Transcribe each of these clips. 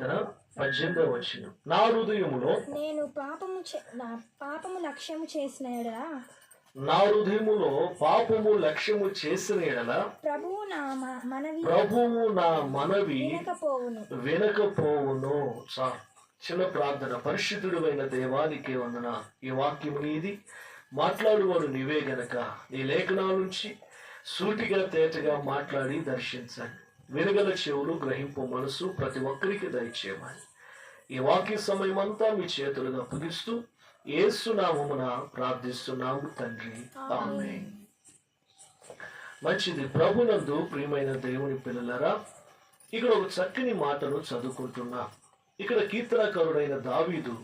పద్దెనిమిదవ వచ్చిన నా హృదయములో నేను పాపము నా పాపము లక్ష్యము చేసిన ఎడల నా హృదయములో పాపము లక్ష్యము చేసిన ఎడల ప్రభువు నా మనవి ప్రభువు నా మనవి వినకపోవును. చా చిన్న ప్రార్థన. పరిశుద్ధుడు అయిన దేవానికి వందన. ఈ వాక్యం నీది. మాట్లాడువాడు నీవే గనక. నీ లేఖనాల నుంచి సూటిగా తేటగా మాట్లాడి దర్శించండి. వినగల చెవులు గ్రహింపు మనసు ప్రతి ఒక్కరికి దయచేయమని. ఈ వాక్య సమయం అంతా మీ చేతులుగా అప్పగిస్తూ ఏసునామమున ప్రార్థిస్తున్నాము తండ్రి. ఆమె మంచిది ప్రభునందు ప్రియమైన దేవుని పిల్లలరా ఇక్కడ ఒక చక్కని మాటను చదువుకుంటున్నా. ఇక్కడ కీర్తనకరుడైన దావీదు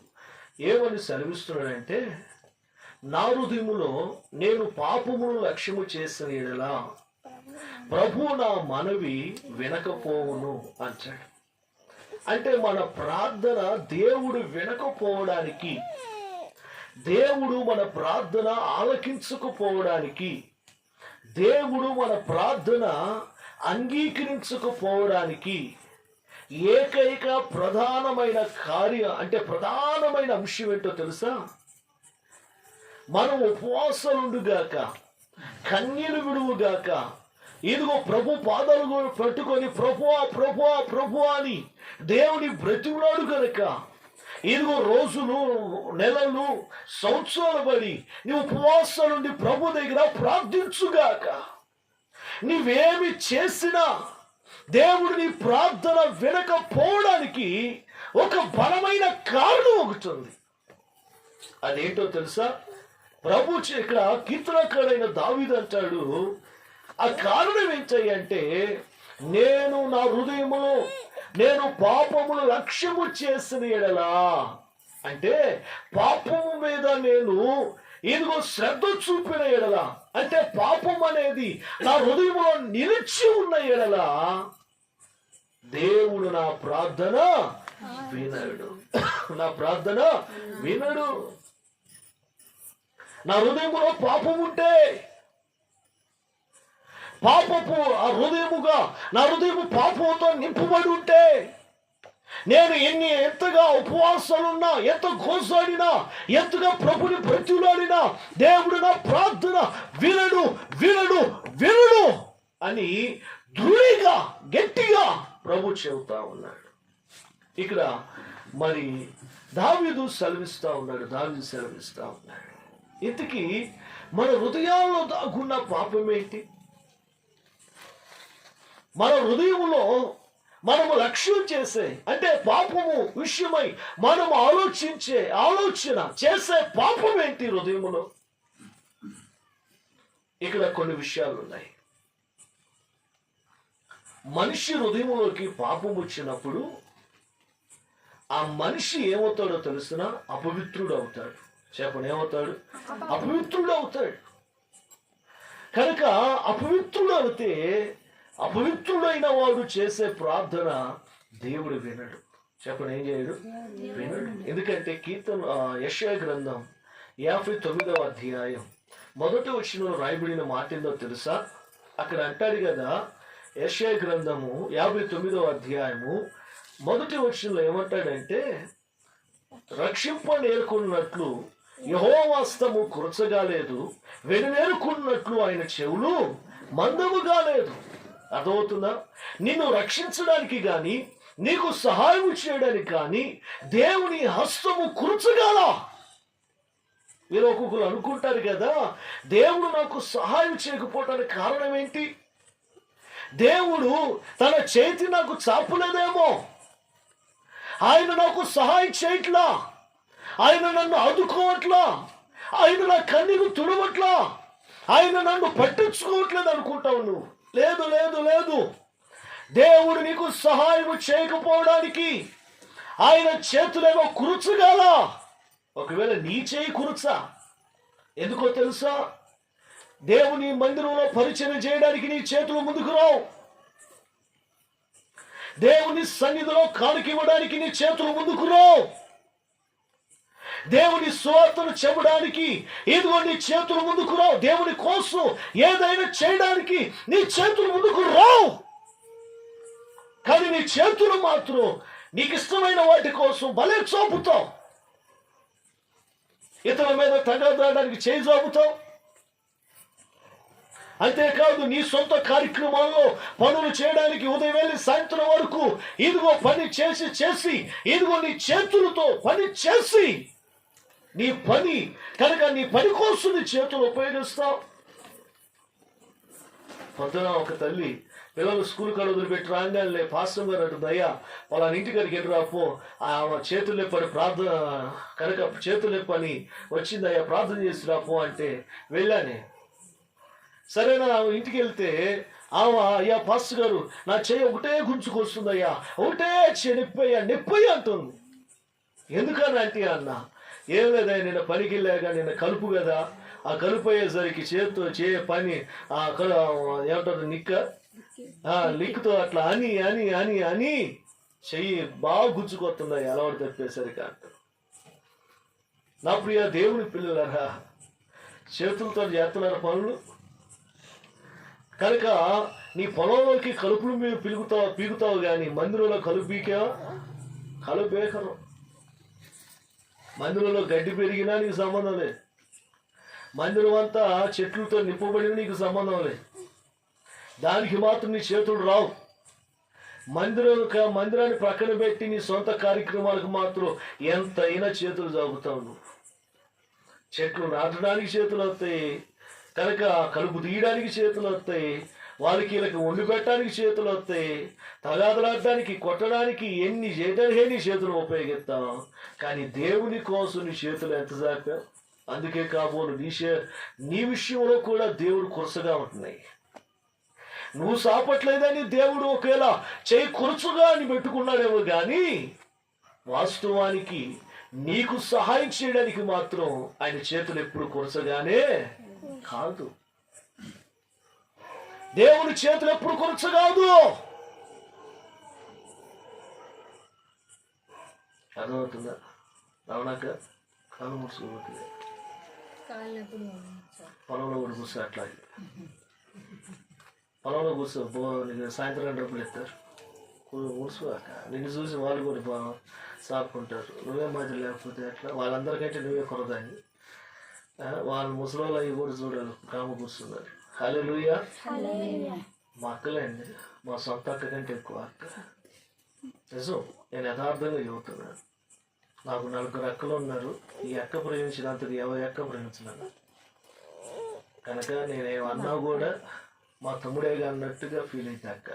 ఏమని సెలవిస్తున్నాడంటే నా హృదయములో నేను పాపమును లక్ష్యము చేసిన ఎడలా ప్రభు నా మనవి వినకపోవును అంటాడు. అంటే మన ప్రార్థన దేవుడు వినకపోవడానికి దేవుడు మన ప్రార్థన ఆలకించకపోవడానికి దేవుడు మన ప్రార్థన అంగీకరించకపోవడానికి ఏకైక ప్రధానమైన కార్య అంటే ప్రధానమైన అంశం ఏంటో తెలుసా? మనం ఉపవాసాలుండుగాక కన్నీరు విడువుగాక ఇదిగో ప్రభు పాదాలు కూడా పట్టుకొని ప్రభువా ప్రభువా ప్రభు అని దేవుని బ్రతిమలాడు కనుక ఇదిగో రోజులు నెలలు సంవత్సరాలు బడి నీ ఉపవాసం నుండి ప్రభు దగ్గర ప్రార్థించుగాక. నీవేమి చేసినా దేవుడు నీ ప్రార్థన వినకపోవడానికి ఒక బలమైన కారణం ఒకటి ఉంది అదేంటో తెలుసా? ప్రభు ఇక్కడ కీర్తనకారైన దావిదంటాడు అంటాడు ఆ కారణం ఏంటంటే నేను నా హృదయము నేను పాపమును లక్ష్యము చేసిన ఎడలా అంటే పాపము మీద నేను ఇదిగో శ్రద్ధ చూపిన ఎడల అంటే పాపం అనేది నా హృదయంలో నిలిచి ఉన్న ఎడల దేవుడు నా ప్రార్థన వినడు. నా ప్రార్థన వినడు. నా హృదయములో పాపం ఉంటే పాపపు ఆ హృదయముగా నా హృదయము పాపంతో నింపబడి ఉంటే నేను ఎన్ని ఎంతగా ఉపవాసాలున్నా ఎంత గోసాడినా ఎంతగా ప్రభుని ప్రత్యులాడినా దేవుడు నా ప్రార్థన వినడు వినడు వినడు అని దృఢిగా గట్టిగా ప్రభు చెబుతా ఉన్నాడు. ఇక్కడ మరి దావీదు సెలవిస్తా ఉన్నాడు దావీదు సెలవిస్తా ఉన్నాడు. ఇంతకీ మన హృదయాల్లో దాగున్న పాపం ఏంటి? మన హృదయంలో మనము లక్ష్యం చేసే అంటే పాపము విషయమై మనం ఆలోచించే ఆలోచన చేసే పాపం ఏంటి హృదయములో? ఇక్కడ కొన్ని విషయాలు ఉన్నాయి. మనిషి హృదయంలోకి పాపం వచ్చినప్పుడు ఆ మనిషి ఏమవుతాడో తెలిసిన అపవిత్రుడు అవుతాడు. చెప్పండి ఏమవుతాడు? అపవిత్రుడు అవుతాడు. కనుక అపవిత్రుడు అవుతే అపవిత్రుడైన వాడు చేసే ప్రార్థన దేవుడు వినడు. చెప్పండి ఏం చేయడు? వినడు. ఎందుకంటే కీర్తన ఆ, గ్రంథం యాభై తొమ్మిదవ అధ్యాయం. మొదటి వచ్చిన రాయబడిన మాట ఏందో తెలుసా? అక్కడ అంటాడు కదా యెషయా గ్రంథము యాభై తొమ్మిదవ అధ్యాయము మొదటి వచ్చినలో ఏమంటాడంటే రక్షింప నేర్కొన్నట్లు యహోవాస్తము కురచగా లేదు వెనువేరుకున్నట్లు ఆయన చెవులు మందముగా లేదు అర్థమవుతుందా నిన్ను రక్షించడానికి కానీ నీకు సహాయం చేయడానికి కానీ దేవుని హస్తము కురచగాల. మీరు ఒక్కొక్కరు అనుకుంటారు కదా దేవుడు నాకు సహాయం చేయకపోవటానికి కారణం ఏంటి దేవుడు తన చేతి నాకు చాపలేదేమో. ఆయన నాకు సహాయం చేయట్లా. ఆయన నన్ను ఆదుకోవట్లా. ఆయన నా కన్నీరు తుడవట్లా. ఆయన నన్ను పట్టించుకోవట్లేదు అనుకుంటావు నువ్వు. లేదు లేదు లేదు. దేవుడు నీకు సహాయం చేయకపోవడానికి ఆయన చేతులేమో కురుచుగాల ఒకవేళ నీ చేయి కురుచా? ఎందుకో తెలుసా? దేవుని మందిరంలో పరిచయం చేయడానికి నీ చేతులు ముందుకు రావు. దేవుని సన్నిధిలో కానుకివ్వడానికి నీ చేతులు ముందుకు రావు. దేవుని స్వార్థను చెప్పడానికి ఇదిగో నీ చేతులు ముందుకు రావు. దేవుని కోసం ఏదైనా చేయడానికి నీ చేతులు ముందుకు రావు. కానీ నీ చేతులు మాత్రం నీకు ఇష్టమైన వాటి కోసం భలే చూపుతావు. ఇతరుల మీద తగదాడానికి చేయి చూపుతావు. అంతేకాదు నీ సొంత కార్యక్రమాల్లో పనులు చేయడానికి ఉదయం వెళ్ళి సాయంత్రం వరకు ఇదిగో పని చేసి చేసి ఇదిగో నీ చేతులతో పని చేసి నీ పని కనుక నీ పని కోసం నీ చేతులు ఉపయోగిస్తావు. పొద్దున ఒక తల్లి పిల్లలు స్కూల్ కాడ వదిలిపెట్టి రాగానే పాస్టర్ గారు అంటుంది అయ్యా వాళ్ళ గారికి వెళ్ళి రాపో. ఆ చేతులు లేపని ప్రార్థన కనుక చేతులు లేపని వచ్చింది అయ్యా ప్రార్థన చేసి రాపో అంటే వెళ్ళానే. సరేనా ఆమె ఇంటికి వెళ్తే ఆమె అయ్యా పాస్టర్ గారు నా చెయ్యి ఒకటే గుంజుకొస్తుంది అయ్యా ఒకటే చెయ్యి నొప్పయ్యా నొప్పయ్యా అంటుంది. ఎందుకని అంటే అన్నా ఏం లేదా నిన్న పనికి వెళ్ళాక నిన్న కలుపు కదా ఆ కలుపు అయ్యేసరికి చేతితో చే పని ఆ కలు ఏమంటారు నిక్క? ఆ లిక్కుతో అట్లా అని అని అని అని చెయ్యి బాగా గుచ్చుకొస్తున్నాయి అలవాటు తప్పేసరికి అంటారు నా ప్రియ దేవుని పిల్లలరా చేతులతో చేస్తున్నారు పనులు. కనుక నీ పొలంలోకి కలుపులు మీరు పిలుగుతావు పీకుతావు కానీ మందిరంలో కలుపు పీకా కలుపు మందిరంలో గడ్డి పెరిగినా నీకు సంబంధం లేదు. మందిరం అంతా చెట్లతో నింపబడిన నీకు సంబంధం లేదు. దానికి మాత్రం నీ చేతులు రావు. మందిరం మందిరాన్ని ప్రక్కన పెట్టి నీ సొంత కార్యక్రమాలకు మాత్రం ఎంతైనా చేతులు జాగుతావు నువ్వు చెట్లు నాటడానికి చేతులు వస్తాయి. కనుక కలుపు తీయడానికి చేతులు వస్తాయి. వాళ్ళకి వీళ్ళకి వండి పెట్టడానికి చేతులు వస్తాయి తగాదలాడడానికి కొట్టడానికి ఎన్ని చేయడానికి నీ చేతులు ఉపయోగిస్తాం? కానీ దేవుని కోసం నీ చేతులు ఎంత దాకా అందుకే కాబోలు నీ నీ విషయంలో కూడా దేవుడు కురసగా ఉంటున్నాయి. నువ్వు సాపట్లేదని దేవుడు ఒకవేళ చేయి కురచుగా అని పెట్టుకున్నాడేమో కానీ వాస్తవానికి నీకు సహాయం చేయడానికి మాత్రం ఆయన చేతులు ఎప్పుడు కురచగానే కాదు. దేవుని చేతులు ఎప్పుడు కురచగాదు అర్థమవుతుందా అవునాక కళ్ళు ముడుచుకోబోతుంది కాళ్ళప్పుడు పొలంలో కూడా కూర్చో అట్లాగే. పొలంలో కూర్చో నీకు సాయంత్రం డబ్బులు ఇస్తారు. కూర్చోక నిన్ను చూసి వాళ్ళు కూడా బా సాపుకుంటారు నువ్వే మధ్య లేకపోతే అట్లా వాళ్ళందరికంటే నువ్వే కొరదాన్ని వాళ్ళ అవి కూడా చూడాలి కామ కూర్చున్నారు. హలో లూయా మా అక్కలేండి మా సొంత అక్క కంటే ఎక్కువ అక్క. నిజం నేను యథార్థంగా చెబుతున్నాను. నాకు నలుగురు అక్కలు ఉన్నారు. ఈ అక్క ప్రేమించినంతది ఎవరి అక్క ప్రేమించినాను కనుక నేనేమన్నా కూడా మా తమ్ముడేగా అన్నట్టుగా ఫీల్ అయితే అక్క.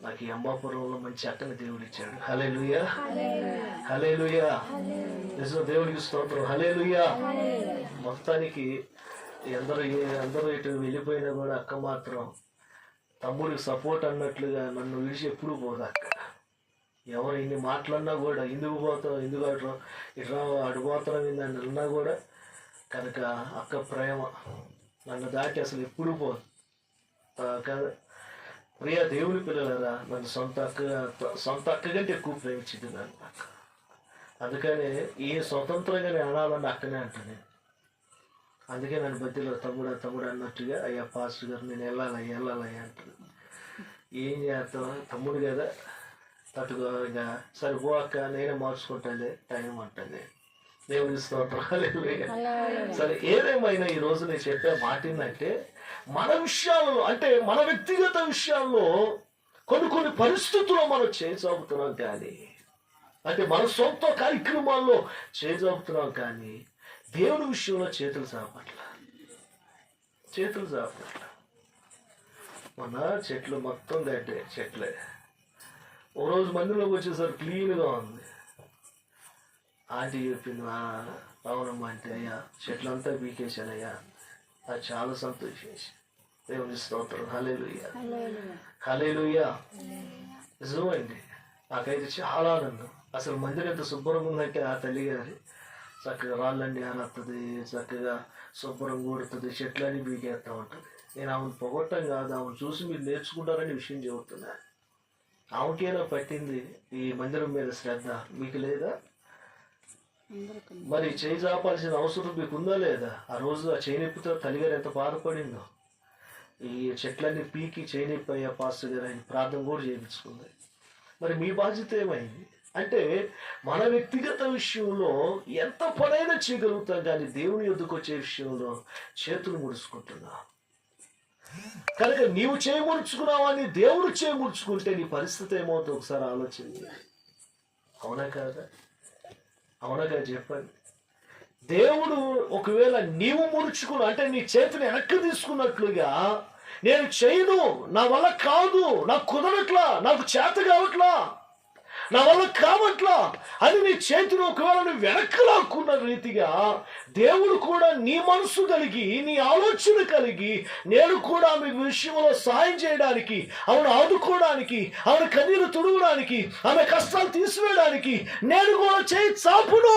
నాకు ఈ అంబాపురంలో మంచి అక్కని దేవుడు ఇచ్చాడు. హలే లుయా హలే లుయా నిజం దేవుడికి స్తోత్రం. హలే లుయా మొత్తానికి ఎందరూ అందరూ ఇటు వెళ్ళిపోయినా కూడా అక్క మాత్రం తమ్ముడికి సపోర్ట్ అన్నట్లుగా నన్ను విడిచి ఎప్పుడు పోదు అక్క. ఎవరు ఇన్ని మాట్లాడినా కూడా ఎందుకు పోతాం ఎందుకు అటు ఇట్లా అడిపోతాం అని అన్నా కూడా కనుక అక్క ప్రేమ నన్ను దాటి అసలు ఎప్పుడు పోదు. ప్రియ దేవుని పిల్లలరా నన్ను సొంత అక్క సొంత అక్క కంటే ఎక్కువ ప్రేమించింది నన్ను అక్క. అందుకని ఏ స్వతంత్రంగా నేను అనాలని అక్కనే అంటాను అందుకే నన్ను మధ్యలో తమ్ముడా తమ్ముడు అన్నట్టుగా అయ్యా పాస్టర్ గారు నేను వెళ్ళాలయ్యా వెళ్ళాలయ్యా అంటారు ఏం చేస్తాం? తమ్ముడు కదా తట్టుకో ఇంకా సరే పోక అక్క నేనే మార్చుకుంటానే టైం అంటుంది దేవుని స్తోత్రం సరే ఏదేమైనా ఈ రోజు నేను చెప్పే మాట ఏంటంటే మన విషయాల్లో అంటే మన వ్యక్తిగత విషయాల్లో కొన్ని కొన్ని పరిస్థితుల్లో మనం చేసాగుతున్నాం కానీ అంటే మన సొంత కార్యక్రమాల్లో చేసాగుతున్నాం కానీ దేవుని విషయంలో చేతులు చాపట్ల. చేతులు చాపట్ల. మన చెట్లు మొత్తం గడ్డే చెట్లే. ఓ రోజు మందిలోకి వచ్చేసరికి క్లీన్గా ఉంది. ఆంటీ చెప్పింది "ఆ, అవునమ్మా అంటే అయ్యా చెట్లంతా పీకేశానయ్యా. అది చాలా సంతోషించి దేవుని స్తోత్రం. హలేలుయ్యా హలేలుయ్యా నిజమండి. నాకైతే చాలా ఆనందం. అసలు మందిరం ఎంత శుభ్రంగా ఉందంటే ఆ తల్లి గారి చక్కగా రాళ్ళండి ఆనత్తది చక్కగా శుభ్రం కూడుతుంది చెట్లన్నీ బీకేస్తూ ఉంటుంది. నేను ఆమెను పొగట్టం కాదు ఆమెను చూసి మీరు నేర్చుకుంటారని విషయం చెబుతున్నా. ఆమెకేనా పట్టింది ఈ మందిరం మీద శ్రద్ధ? మీకు లేదా? మరి చేయి చాపాల్సిన అవసరం మీకు ఉందా లేదా? ఆ రోజు ఆ చేనెప్పితో తల్లిగారు ఎంత బాధపడిందో. ఈ చెట్లన్నీ పీకి చేనెప్పి అయ్యా పాస్టర్ గారు ఆయన ప్రార్థన కూడా చేయించుకుంది. మరి మీ బాధ్యత ఏమైంది? అంటే మన వ్యక్తిగత విషయంలో ఎంత పనైనా చేయగలుగుతాం కానీ దేవుని ఎద్దుకు వచ్చే విషయంలో చేతులు ముడుచుకుంటున్నా. కనుక నీవు చేయముడుచుకున్నావని దేవుడు చేయముడుచుకుంటే నీ పరిస్థితి ఏమవుతుంది? ఒకసారి ఆలోచించి అవునా కాదా? అవునా కాదు? చెప్పండి. దేవుడు ఒకవేళ నీవు ముడుచుకున్నా అంటే నీ చేతిని వెనక్కి తీసుకున్నట్లుగా నేను చేయను. నా వల్ల కాదు. నాకు కుదరట్లా. నాకు చేత కావట్లా. నా వల్ల కావట్లా అది నీ చేతిలో ఒకవేళ నువ్వు వెనక్కి లాక్కున్న రీతిగా దేవుడు కూడా నీ మనసు కలిగి నీ ఆలోచన కలిగి నేను కూడా మీ విషయంలో సాయం చేయడానికి ఆమెను ఆదుకోవడానికి ఆమె కన్నీరు తుడవడానికి ఆమె కష్టాలు తీసివేయడానికి నేను కూడా చేయి చాపును.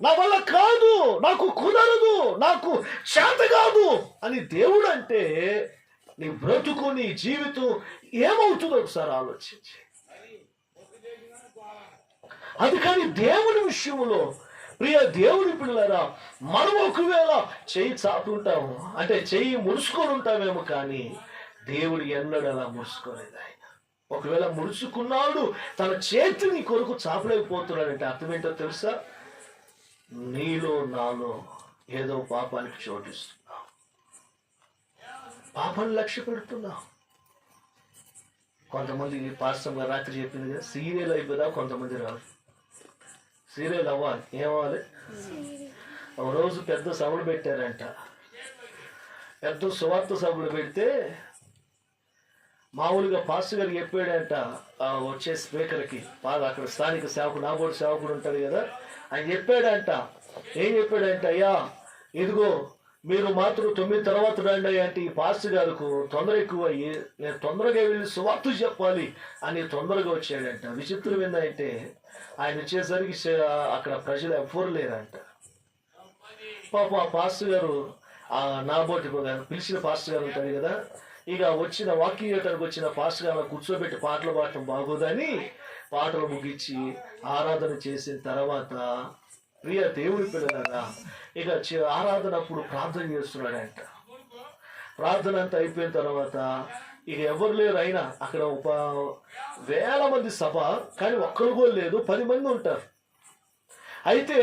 నా వల్ల కాదు నాకు కుదరదు నాకు చేత కాదు అని దేవుడు అంటే నీ బ్రతుకు నీ జీవితం ఏమవుతుందో ఒకసారి ఆలోచించి. అది కానీ దేవుని విషయంలో ప్రియ దేవుని పిల్లరా మనం ఒకవేళ చెయ్యి చాపుంటాము అంటే చెయ్యి ముడుచుకొని ఉంటామేమో కానీ దేవుడు ఎన్నడూ అలా ముడుచుకోలేదు ఆయన. ఒకవేళ ముడుచుకున్నాడు తన చేతిని కొరకు చాపలేకపోతున్నాడంటే అర్థం ఏంటో తెలుసా? నీలో నాలో ఏదో పాపానికి చోటిస్తున్నావు పాపాన్ని లక్ష్య పెడుతున్నావు కొంతమంది పాస్టర్ రాత్రి చెప్పింది కదా సీరియల్ అయిపోదా కొంతమంది రాదు సీరియల్ అవ్వాలి. ఏమవ్వాలి? ఒక రోజు పెద్ద సభలు పెట్టారంట. పెద్ద సువార్త సభలు పెడితే మామూలుగా పాస్టర్ గారు చెప్పాడంట వచ్చే స్పీకర్కి బాగా అక్కడ స్థానిక సేవకుడు నాబోడు సేవకుడు ఉంటాడు కదా ఆయన చెప్పాడంట. ఏం చెప్పాడంట? అయ్యా ఇదిగో మీరు మాత్రం తొమ్మిది తర్వాత రండి అంటే ఈ పాస్టర్ గారికి తొందర ఎక్కువ అయ్యి నేను తొందరగా వెళ్ళి సువార్త చెప్పాలి అని తొందరగా వచ్చాడంట. విచిత్రం ఏంటంటే ఆయన వచ్చేసరికి అక్కడ ప్రజలు ఎవ్వరు లేరంట. పాప ఆ పాస్టర్ గారు ఆ నాబోటి పిలిచిన పాస్టర్ గారు ఉంటాడు కదా ఇక వచ్చిన వాకింగ్ చేయడానికి వచ్చిన పాస్టర్ గారు కూర్చోబెట్టి పాటలు పాడటం బాగోదని పాటలు ముగించి ఆరాధన చేసిన తర్వాత ప్రియ దేవుడి పిల్లలరా ఇక చి- ఆరాధన అప్పుడు ప్రార్థన చేస్తున్నాడంట. ప్రార్థన అంతా అయిపోయిన తర్వాత ఇక ఎవరు లేరు అయినా అక్కడ ఉప వేల మంది సభ కానీ ఒక్కరు కూడా లేదు పది మంది ఉంటారు. అయితే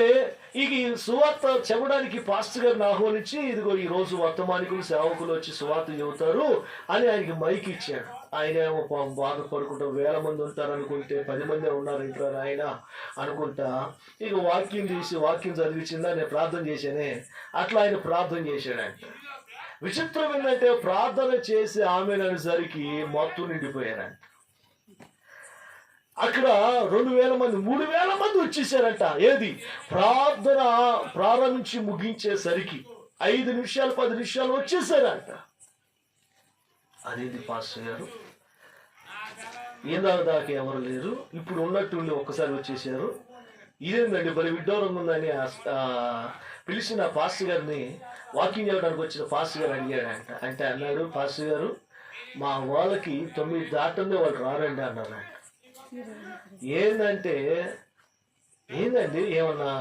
ఇక ఈ సువార్త చెప్పడానికి పాస్టర్ గారిని ఆహ్వానించి ఇదిగో ఈ రోజు వర్తమానికులు సేవకులు వచ్చి సువార్త చెబుతారు అని ఆయనకి మైక్ ఇచ్చాడు. ఆయన ఏమో పాపం వేల మంది ఉంటారు అనుకుంటే పది మంది ఉన్నారు ఇంట్లో ఆయన అనుకుంటా. ఇక వాక్యం తీసి వాక్యం చదివించిందా? నేను ప్రార్థన చేశానే. అట్లా ఆయన ప్రార్థన చేశాడంట. విచిత్రం ఏంటంటే ప్రార్థన చేసి ఆమెననేసరికి మొత్తం నిండిపోయారంట. అక్కడ రెండు వేల మంది మూడు వేల మంది వచ్చేసారంట. ఏది? ప్రార్థన ప్రారంభించి ముగించేసరికి ఐదు నిమిషాలు పది నిమిషాలు వచ్చేసారంట. అనేది పాస్ అయ్యారు ఇందాక దాకా ఎవరు లేరు ఇప్పుడు ఉన్నట్టుండి ఒక్కసారి వచ్చేసారు. ఇదేందండి? మరి విడ్డూరంగా ఉందని పిలిచిన పాస్టర్ గారిని వాకింగ్ చేయడానికి వచ్చిన పాస్టర్ గారు అడిగాడంట. అంటే అన్నాడు పాస్టర్ గారు మా వాళ్ళకి తొమ్మిది దాటందే వాళ్ళు రారండి అన్నారు ఏందంటే ఏందండి? ఏమన్నా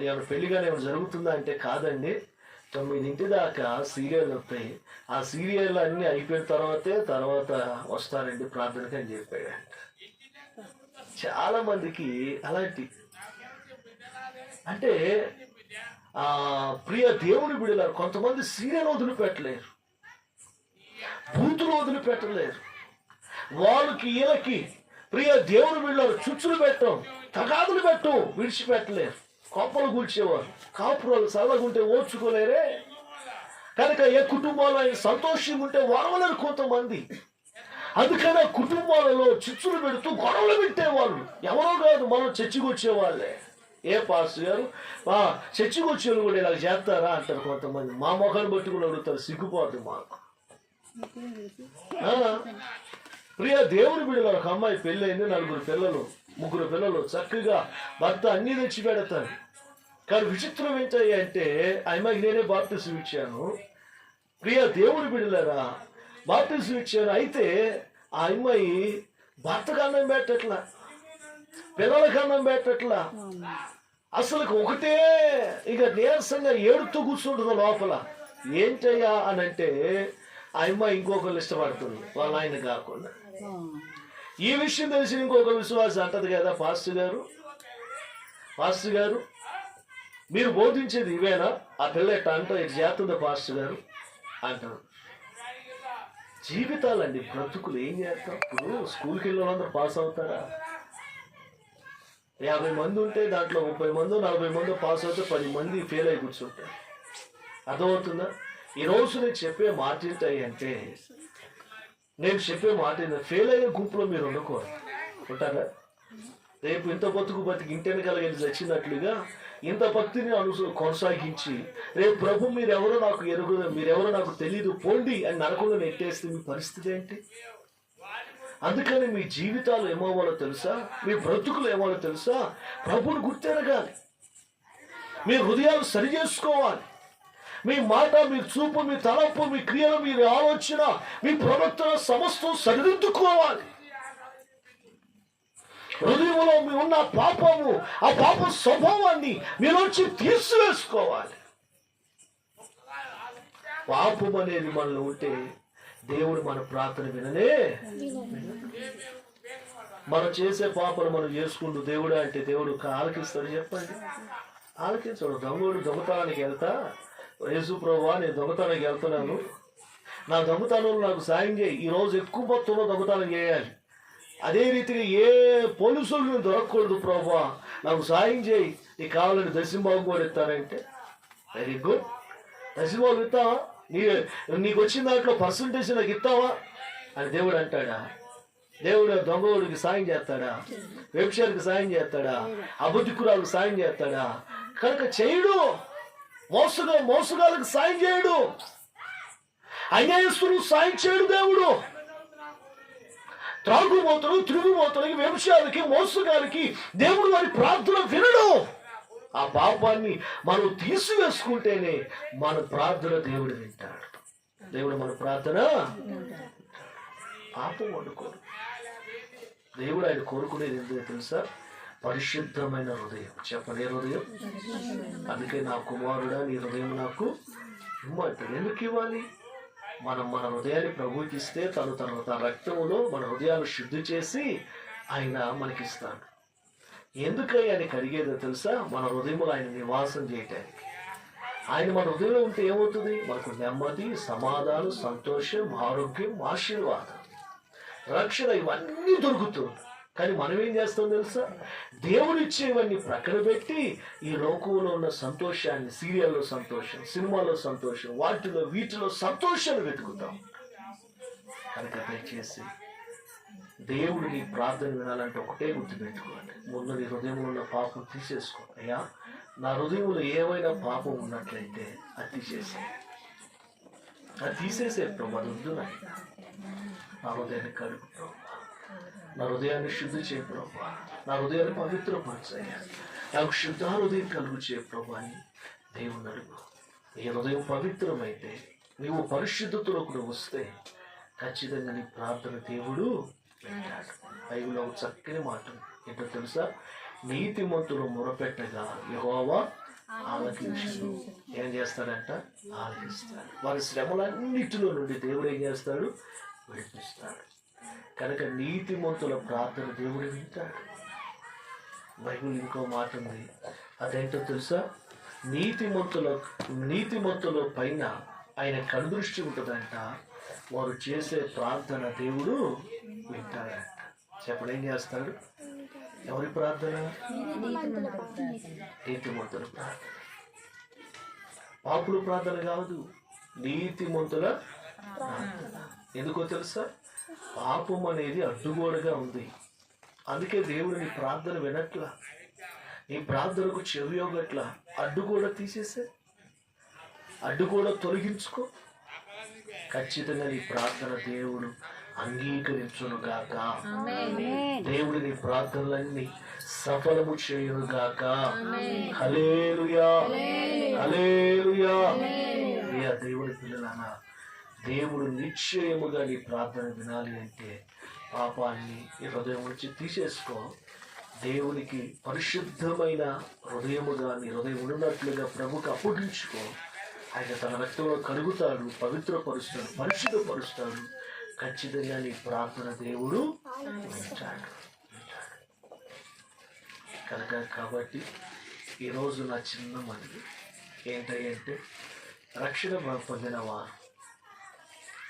ఏమైనా పెళ్ళిగానే ఏమైనా జరుగుతుందా అంటే కాదండి. తొమ్మిదింటి దాకా సీరియల్ వస్తాయి ఆ సీరియల్ అన్నీ అయిపోయిన తర్వాతే తర్వాత వస్తానండి ప్రార్థనకి అని చెప్పాడంట. చాలా మందికి అలాంటి అంటే ఆ ప్రియ దేవుని బిడలారు కొంతమంది సీరియల్ వదిలిపెట్టలేరు. బూతులు వదిలిపెట్టలేరు. వాళ్ళకి వీళ్ళకి ప్రియ దేవుని బిళ్ళారు చుచ్చులు పెట్టం తగాదులు పెట్టం విడిచిపెట్టలేరు. కోపలు కూర్చేవారు కాపురాలు చల్లగుంటే ఓర్చుకోలేరే. కనుక ఏ కుటుంబాలు ఆయన సంతోషంగా ఉంటే వరవలేరు కొంతమంది. అందుకని కుటుంబాలలో చిచ్చులు పెడుతూ గొడవలు పెట్టేవాళ్ళు. ఎవరో కాదు మనం చర్చికి వచ్చేవాళ్ళే ఏ పాస్ గారు? ఆ చర్చికి వచ్చేవాళ్ళు కూడా ఇలా చేస్తారా అంటారు కొంతమంది. మా మొఖాన్ని పట్టుకుని అడుగుతారు సిగ్గుపోతుంది మాకు. ప్రియ దేవుడి బిడ్డలు ఒక అమ్మాయి పెళ్ళైంది నలుగురు పిల్లలు. ముగ్గురు పిల్లలు చక్కగా భర్త అన్నీ తెచ్చి పెడతాను కానీ విచిత్రం ఏంటయ్యా అంటే ఆ నేనే బాప్టిసం ఇచ్చాను. ప్రియ దేవుడి బిడలేరా బాప్టిసం ఇచ్చాను. అయితే ఆ అమ్మాయి భర్తకు అన్నం పెట్టట్లా పిల్లలకు అన్నం పెట్టట్లా. అసలు ఒకటే ఇక నీరసంగా ఏడుతూ కూర్చుంటుంది లోపల. ఏంటయ్యా అని అంటే ఆ అమ్మాయి ఇంకొకరు ఇష్టపడుతుంది వాళ్ళ ఆయన కాకుండా. ఈ విషయం తెలిసి ఇంకొక విశ్వాసం అంటది కదా పాస్టర్ గారు. పాస్టర్ గారు మీరు బోధించేది ఇవేనా? ఆ పిల్ల ఎట్ట అంట ఇటు చేస్తుంది పాస్టర్ గారు? అంటారు. జీవితాలండి బ్రతుకులు ఏం చేస్తాం ఇప్పుడు స్కూల్కి వెళ్ళిన వాళ్ళందరూ పాస్ అవుతారా? యాభై మంది ఉంటే దాంట్లో ముప్పై మంది నలభై మంది పాస్ అవుతే పది మంది ఫెయిల్ అయి కూర్చుంటారు. అర్థమవుతుందా? ఈ రోజు నేను చెప్పే మాట ఏంటి అంటే నేను చెప్పే మాట ఏంటంటే ఫెయిల్ అయ్యే గుంపులో మీరు ఉండకూడదు ఉంటారా? రేపు ఇంత బతుకు బతికి ఇంటెన కలిగి వచ్చినట్లుగా ఇంత భక్తిని అను కొనసాగించి రేపు ప్రభు మీరెవరో నాకు ఎరుగు మీరెవరో నాకు తెలియదు పోండి అని నరకంలో నెట్టేస్తే మీ పరిస్థితి ఏంటి? అందుకని మీ జీవితాలు ఏమవ్వాలో తెలుసా? మీ బ్రతుకులు ఏమవ్వాలో తెలుసా? ప్రభుని గుర్తెరగాలి. మీ హృదయాలు సరి చేసుకోవాలి. మీ మాట మీ చూపు మీ తలపు మీ క్రియలు మీ ఆలోచన మీ ప్రవర్తన సమస్తం సరిదిద్దుకోవాలి. హృదయంలో మీ ఉన్న పాపము ఆ పాప స్వభావాన్ని మీలోంచి తీసివేసుకోవాలి. పాపం అనేది మనలో ఉంటే దేవుడు మన ప్రార్థన విననే మనం చేసే పాపను మనం చేసుకుంటూ దేవుడు అంటే దేవుడు ఆలకిస్తాడు చెప్పండి. ఆలకించడు. దమ్ముడు దొంగతనానికి వెళ్తా? యేసు ప్రభా నేను దొంగతనానికి వెళ్తున్నాను. నా దొంగతనంలో నాకు సాయం చేయి. ఈ రోజు ఎక్కువ మొత్తంలో దొంగతనం చేయాలి. అదే రీతిగా ఏ పోలీసులు నేను దొరకకూడదు ప్రభా నాకు సాయం చేయి. నీకు కావాలని దర్శింబాబు కూడా ఇస్తానంటే. వెరీ గుడ్ దర్శింబాబు ఇస్తావా? నీ నీకు వచ్చిన దాంట్లో పర్సంటేజ్ నాకు ఇస్తావా? అని దేవుడు అంటాడా? దేవుడు దొంగవుడికి సాయం చేస్తాడా? వ్యభిచారికి సాయం చేస్తాడా? అబద్ధికురాలకు సాయం చేస్తాడా? కనుక చేయడు. మోసగా మోసగాలకు సాయం చేయడు. అన్యాయస్తులు సాయం చేయడు దేవుడు. త్రాగుబోతులు తిరుగుబోతులకి వ్యవసాయాలకి మోసగాలకి దేవుడు వారి ప్రార్థన వినడు. ఆ పాపాన్ని మనం తీసివేసుకుంటేనే మన ప్రార్థన దేవుడు వింటాడు. దేవుడు మన ప్రార్థన పాపం వండుకోడు. దేవుడు ఆయన కోరుకునేది ఎందుకు తెలుసా? పరిశుద్ధమైన హృదయం. చెప్పని హృదయం? అందుకే నా కుమారుడా నీ హృదయం నాకు ఇమ్మంటాడు ఎందుకు ఇవ్వాలి? మనం మన హృదయాన్ని ప్రభువుకి ఇస్తే తను తన తన రక్తములో మన హృదయాలు శుద్ధి చేసి ఆయన మనకిస్తాడు. ఎందుకై ఆయన కడిగేదో తెలుసా? మన హృదయంలో ఆయన నివాసం చేయటానికి. ఆయన మన హృదయంలో ఉంటే ఏమవుతుంది? మనకు నెమ్మది సమాధానం సంతోషం ఆరోగ్యం ఆశీర్వాదం. రక్షణ ఇవన్నీ దొరుకుతుంది. కానీ మనం ఏం చేస్తాం తెలుసా? దేవుడు ఇచ్చేవన్నీ ప్రక్కన పెట్టి ఈ లోకంలో ఉన్న సంతోషాన్ని సీరియల్లో సంతోషం సినిమాలో సంతోషం వాటిలో వీటిలో సంతోషాన్ని వెతుకుతాం. కనుక దయచేసి దేవుడు నీ ప్రార్థన వినాలంటే ఒకటే గుర్తుపెట్టుకోండి ముందు నీ హృదయంలో ఉన్న పాపం తీసేసుకో అయ్యా నా హృదయంలో ఏమైనా పాపం ఉన్నట్లయితే అది తీసేసే అది తీసేసే ప్రభు అది వద్దు నాయన. నా హృదయాన్ని కడుగు ప్రభు. నా హృదయాన్ని శుద్ధి చేయ ప్రభా. నా హృదయాన్ని పవిత్రపరచయ్యా. నాకు శుద్ధ హృదయం కలుగు చేయ ప్రభు అని దేవుని అడుగు. నీ హృదయం పవిత్రమైతే నీవు పరిశుద్ధతలోకి వస్తే ఖచ్చితంగా నీ ప్రార్థన దేవుడు వింటాడు. బైబిల్లో ఒక చక్కని మాట ఉంది. ఏంటో తెలుసా? నీతిమంతులు మొరపెట్టగా యహోవా ఆలకించు ఏం చేస్తాడంట? ఆలకిస్తాడు. వారి శ్రమలన్నిటిలో నుండి దేవుడు ఏం చేస్తాడు? విడిపిస్తాడు. కనుక నీతిమంతుల ప్రార్థన దేవుడు వింటాడు. బైబుల్ ఇంకో మాట ఉంది. అదేంటో తెలుసా? నీతిమంతుల నీతిమంతుల పైన ఆయన కనుదృష్టి ఉంటుందంట. వారు చేసే ప్రార్థన దేవుడు వింటాడంట. చెప్పడం ఏం చేస్తాడు? ఎవరి ప్రార్థన? నీతిమంతుల ప్రార్థన. పాపుల ప్రార్థన కాదు నీతిమంతుల ప్రార్థన. ఎందుకో తెలుసా? పాపం అనేది అడ్డుగోడగా ఉంది. అందుకే దేవుడు నీ ప్రార్థన వినట్లా నీ ప్రార్థనకు చెవియోగట్లా అడ్డుగోడ తీసేసే అడ్డుగోడ తొలగించుకో. ఖచ్చితంగా నీ ప్రార్థన దేవుడు అంగీకరించును గాక. దేవుడు నీ ప్రార్థనలన్నీ సఫలము చేయును గాక. హలేలుయా హలేలుయా ప్రియ దేవుడి పిల్లలనా దేవుడు నిశ్చయముగా నీ ప్రార్థన వినాలి అంటే పాపాన్ని ఈ హృదయం నుంచి తీసేసుకో. దేవునికి పరిశుద్ధమైన హృదయముగా నీ హృదయం ఉన్నట్లుగా ప్రభుకు అప్పగించుకో. ఆయన తన రక్తంలో కడుగుతాడు పవిత్రపరుస్తాడు పరిశుద్ధపరుస్తాడు. ఖచ్చితంగా నీ ప్రార్థన దేవుడు ఉంచాడు కనుక కాబట్టి ఈరోజు నా చిన్న మనవి ఏంటంటే రక్షణ పొందిన వారు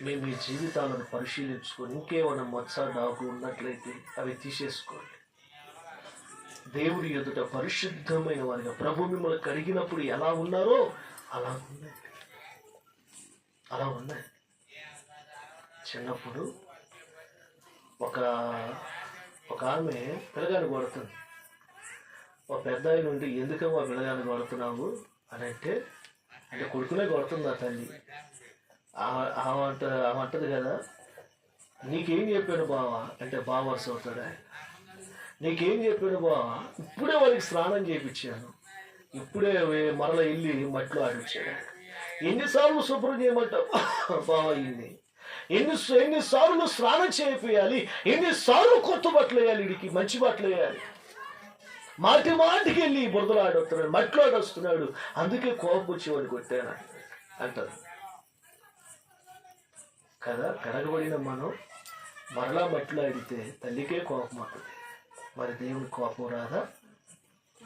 మీ మీ జీవితాలను పరిశీలించుకొని ఇంకేమైనా మచ్చ డాకు ఉన్నట్లయితే అవి తీసేసుకోండి. దేవుడి ఎదుట పరిశుద్ధమైన వారిగా ప్రభు మిమ్మల్ని కడిగినప్పుడు ఎలా ఉన్నారో అలా ఉన్నాయి అలా ఉన్నాయి చిన్నప్పుడు ఒక ఒక ఆమె పిల్లగాని కొడుతుంది. ఒక పెద్ద ఆయన నుండి ఎందుకమ్మా పిల్లగాని కొడుతున్నావు? అని అంటే అంటే కొడుకునే కొడుతుంది ఆ తల్లి. ఆమె అంట ఆమె అంటది కదా. నీకేం చెప్పాడు బావా? అంటే బావర్స్ అవుతాడు అవుతాడా నీకేం చెప్పాడు బావా? ఇప్పుడే వాళ్ళకి స్నానం చేయించాను ఇప్పుడే మరల వెళ్ళి మట్లో ఆడిచ్చాడు ఎన్నిసార్లు శుభ్రం చేయమంటావు బావా ఇది ఎన్ని ఎన్నిసార్లు స్నానం చేయపోయాలి ఎన్నిసార్లు కొత్త బట్టలు వేయాలి వీడికి మంచి బట్టలు వేయాలి? మాటి మాటికి వెళ్ళి బురదలో ఆడొస్తున్నాడు మట్లో ఆడొస్తున్నాడు. అందుకే కోపం వచ్చి వాడిని కొట్టాను అంటారు కదా కడగబడిన మనం మరలా మట్టిలో తల్లికే కోపం అవుతుంది మరి దేవుని కోపం రాదా?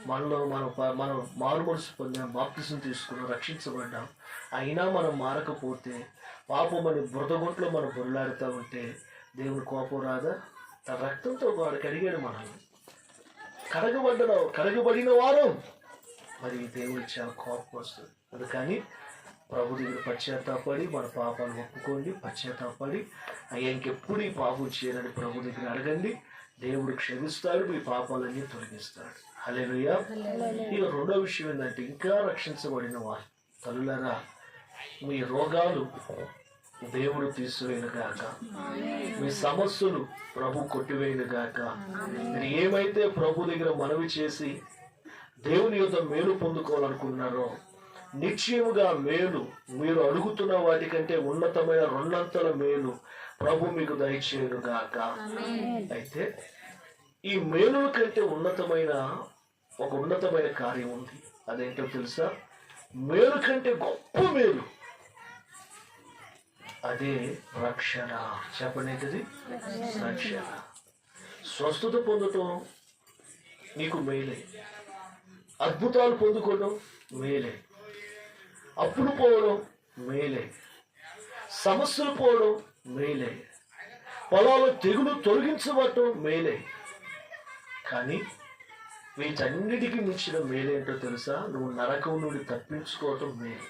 మనలో మనం మనం మారు మనసు పొందాం బాప్తిసం తీసుకున్నాం రక్షించబడ్డాం. అయినా మనం మారకపోతే పాపం అని బురదగొట్లో మనం బొరలాడుతూ ఉంటే దేవుని కోపం రాదా? తన రక్తంతో వాడు కడిగాడు మనల్ని. కడగబడ్డ కడగబడిన వారం. మరి దేవుడికి చాలా కోపం వస్తుంది. అందుకని ప్రభు దగ్గర పశ్చాత్తాపడి మన పాపాలు ఒప్పుకోండి పశ్చాత్తాపడి. అయ్యా ఇంకెప్పుడు ఈ పాపం చేయాలని ప్రభు దగ్గర అడగండి. దేవుడు క్షమిస్తాడు మీ పాపాలన్నీ తొలగిస్తాడు. హల్లెలూయా. ఇక రెండో విషయం ఏంటంటే ఇంకా రక్షించబడిన వారు. తల్లులరా మీ రోగాలు దేవుడు తీసివేయను గాక. మీ సమస్యలు ప్రభు కొట్టివేయను గాక. మీరు ఏమైతే ప్రభు దగ్గర మనవి చేసి దేవుని యొక్క మేలు పొందుకోవాలనుకున్నారో నిశ్చయముగా మేలు. మీరు అడుగుతున్న వాటికంటే ఉన్నతమైన రెండంతల మేలు. ప్రభు మీకు దయచేయను గాక అయితే ఈ మేలుల కంటే ఉన్నతమైన ఒక ఉన్నతమైన కార్యం ఉంది. అదేంటో తెలుసా? మేలు కంటే గొప్ప మేలు. అదే రక్షణ. చెప్పనేది రక్షణ. స్వస్థత పొందటం నీకు మేలే. అద్భుతాలు పొందుకోవడం మేలే. అప్పులు పోవడం మేలే. సమస్యలు పోవడం మేలే. పొలాలు తెగులు తొలగించబడటం మేలే. కానీ వీటన్నిటికీ మించిన మేలేంటో తెలుసా? నువ్వు నరకం నుండి తప్పించుకోవటం మేలు.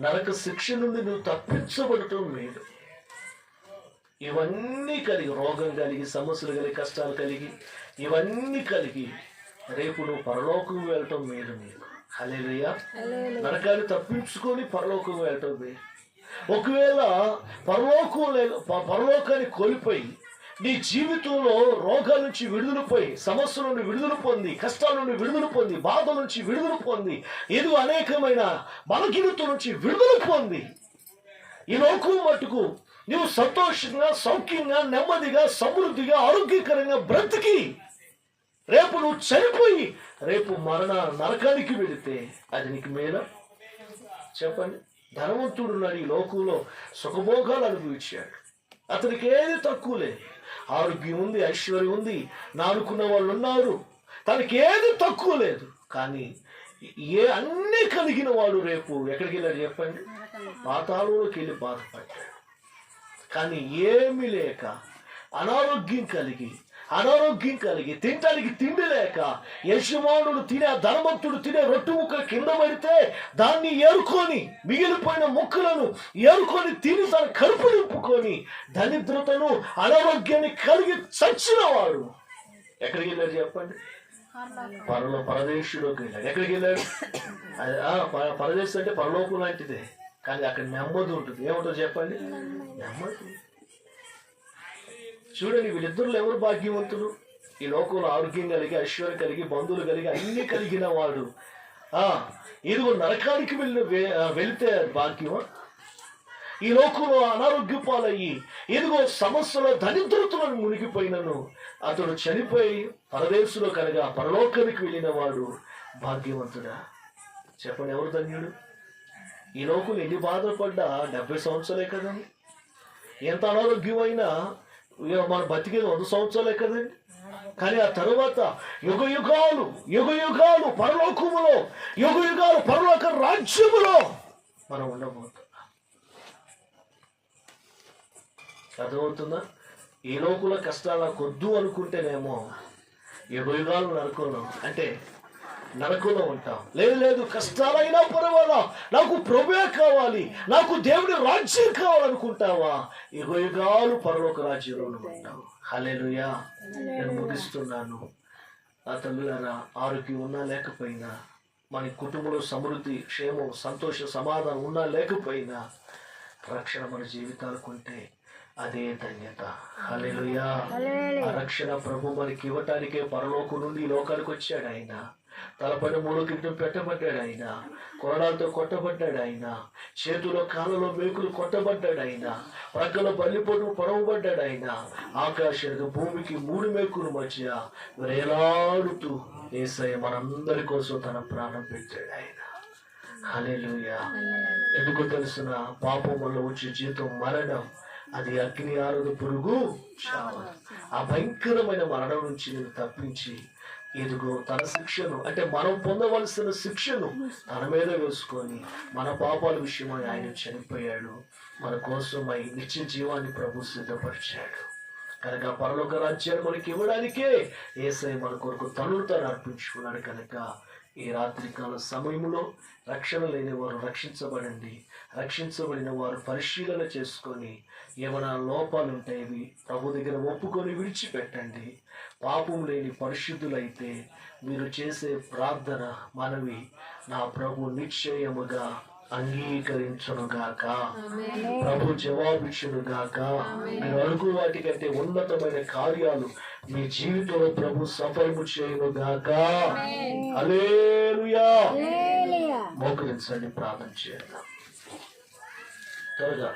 నరక శిక్ష నుండి నువ్వు తప్పించబడటం మేలు. ఇవన్నీ కలిగి రోగం కలిగి సమస్యలు కలిగి కష్టాలు కలిగి ఇవన్నీ కలిగి రేపు నువ్వు పరలోకం వెళ్ళటం మేలు నీకు. హలేలుయ్యా నరకాన్ని తప్పించుకొని పరలోకం వెళ్ళటం మేలు ఒకవేళ పరలోకం లేక ప- పరలోకాన్ని కోల్పోయి నీ జీవితంలో రోగాల నుంచి విడుదల పోయి సమస్యల నుండి విడుదల పొంది కష్టాల నుండి విడుదల పొంది బాధ నుంచి విడుదల పొంది ఏదో అనేకమైన బలహీనత నుంచి విడుదల పొంది ఈ లోకం మట్టుకు నువ్వు సంతోషంగా సౌఖ్యంగా నెమ్మదిగా సమృద్ధిగా ఆరోగ్యకరంగా బ్రతికి రేపు నువ్వు చనిపోయి రేపు మరణ నరకానికి వెళితే అది నీకు మేలా. చెప్పండి. ధనవంతుడు ఈ లోకంలో. సుఖభోగాలు అనుభవించాడు. అతనికి ఏది తక్కువ లేదు. ఆరోగ్యం ఉంది ఐశ్వర్యం ఉంది. నానుకున్న వాళ్ళు ఉన్నారు. తనకి ఏది తక్కువ లేదు. కానీ ఏ అన్నీ కలిగిన వాడు రేపు ఎక్కడికి వెళ్ళాడు చెప్పండి? పాతాళంలోకి వెళ్ళి బాధపడ్డాడు. కానీ ఏమీ లేక అనారోగ్యం కలిగి అనారోగ్యం కలిగి తినటానికి తిండి లేక యజమానుడు తినే ధనవంతుడు తినే రొట్టు ముక్క కింద పడితే దాన్ని ఏరుకొని మిగిలిపోయిన ముక్కలను ఏరుకొని తిని తన కడుపు నింపుకొని దరిద్రతను అనారోగ్యాన్ని కలిగి చచ్చిన వాడు ఎక్కడికి వెళ్ళారు చెప్పండి? పరలో పరదేశులోకి వెళ్ళాడు ఎక్కడికి వెళ్ళాడు అది, ప- పరదేశం అంటే పరలోకం లాంటిదే. కానీ అక్కడ నెమ్మది ఉంటుంది. ఏముంటుంది చెప్పండి? నెమ్మది. చూడండి వీళ్ళిద్దరు ఎవరు భాగ్యవంతులు? ఈ లోకంలో ఆరోగ్యం కలిగి ఐశ్వర్యం కలిగి బంధువులు కలిగి అన్ని కలిగిన వాడు ఆ ఇదిగో నరకానికి వెళ్ళిన వె- వెళితే భాగ్యమా ఈ లోకంలో అనారోగ్య పాలయ్యి ఇదిగో సమస్యల దరిద్రతలను మునిగిపోయినను. అతడు చనిపోయి పరదేశంలో కనుక పరలోకానికి వెళ్ళిన వాడు భాగ్యవంతుడా? చెప్పండి ఎవరు ధన్యుడు? ఈ లోకం ఎన్ని బాధపడ్డా డెబ్బై సంవత్సరాలే కదండి. ఎంత అనారోగ్యమైనా మన బతికేది వంద సంవత్సరాలే కదండి కానీ ఆ తరువాత యుగ యుగాలు యుగ యుగాలు పరలోకములో యుగ యుగాలు పరలోక రాజ్యములో మనం ఉండబోతున్నాం. అర్థమవుతుందా? ఈ లోకుల కష్టాల కొద్దు అనుకుంటేనేమో యుగ యుగాలు నరకంలో అంటే నరకంలో ఉంటాం. లేదు లేదు కష్టాలైనా పర్వాలా. నాకు ప్రభే కావాలి. నాకు దేవుడి రాజ్యం కావాలనుకుంటావా? యుగ యుగాలు పరలోక రాజ్యంలో ఉంటావు. హల్లెలూయా. నేను ముగిస్తున్నాను. ఆ తల్లులారా ఆరోగ్యం ఉన్నా లేకపోయినా మన కుటుంబంలో సమృద్ధి క్షేమం సంతోష సమాధానం ఉన్నా లేకపోయినా రక్షణ మన జీవితాలకు ఉంటే అదే ధన్యత. హల్లెలూయా. ఆ రక్షణ ప్రభు మనకి ఇవ్వటానికే పరలోకం నుండి ఈ లోకానికి వచ్చాడు ఆయన. తలపైన మూడు కిరీటం పెట్టబడ్డాడు ఆయన. కోడాలతో కొట్టబడ్డాడు ఆయన. చేతిలో కాళ్ళలో మేకులు కొట్టబడ్డాడు ఆయన. ప్రక్కలో బల్లిపోటు పొడవబడ్డాడు ఆయన. ఆకాశానికి భూమికి మూడు మేకుల మధ్య వేలాడుతూ ఏసయ్య మనందరి కోసం తన ప్రాణం పెట్టాడు ఆయన. హల్లెలూయా. ఎందుకు తెలుసిన పాపం వల్ల వచ్చే జీతం మరణం. అది అగ్ని ఆరుడు పురుగు చావు ఆ భయంకరమైన మరణం నుంచి నేను తప్పించి ఇదిగో తన శిక్షను అంటే మనం పొందవలసిన శిక్షను తన మీద వేసుకొని మన పాపాల విషయమై ఆయన చనిపోయాడు. మన కోసమై నిత్య జీవాన్ని ప్రభు సిద్ధపరిచాడు. కనుక పరలోక రాజ్యాన్ని మనకి ఇవ్వడానికే ఏసై మన కొరకు తను తను అర్పించుకున్నాడు కనుక ఈ రాత్రికాల సమయంలో రక్షణ లేని వారు రక్షించబడండి. రక్షించబడిన వారు పరిశీలన చేసుకొని ఏమైనా లోపాలు ఉంటాయి ప్రభు దగ్గర ఒప్పుకొని విడిచిపెట్టండి. పాపం లేని పరిశుద్ధులైతే మీరు చేసే ప్రార్థన మనవి. నా ప్రభు నిశ్చయముగా అంగీకరించునుగాక. ప్రభు జవాబిచ్చునుగాక. మీరు అడుగు వాటికంటే ఉన్నతమైన కార్యాలు మీ జీవితంలో ప్రభు సఫలము చేయునుగాక. హల్లెలూయా. మోకరించండి ప్రార్థన చేద్దాం త్వరగా.